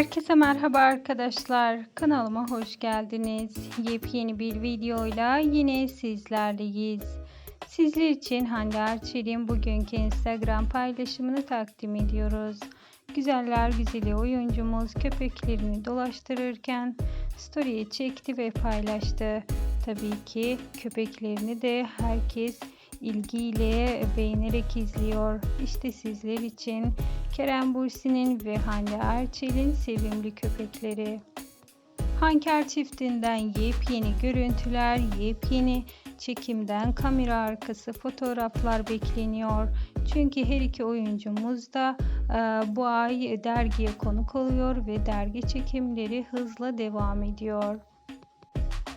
Herkese merhaba arkadaşlar. Kanalıma hoş geldiniz. Yepyeni bir videoyla yine sizlerleyiz. Sizler için Hande Erçel'in bugünkü Instagram paylaşımını takdim ediyoruz. Güzeller güzeli oyuncumuz köpeklerini dolaştırırken story'e çekti ve paylaştı. Tabii ki köpeklerini de herkes ilgiyle beğenerek izliyor. İşte sizler için Kerem Bursi'nin ve Hande Erçel'in sevimli köpekleri. Hanker çiftinden yepyeni görüntüler, yepyeni çekimden kamera arkası fotoğraflar bekleniyor. Çünkü her iki oyuncumuz da e, bu ay dergiye konuk oluyor ve dergi çekimleri hızla devam ediyor.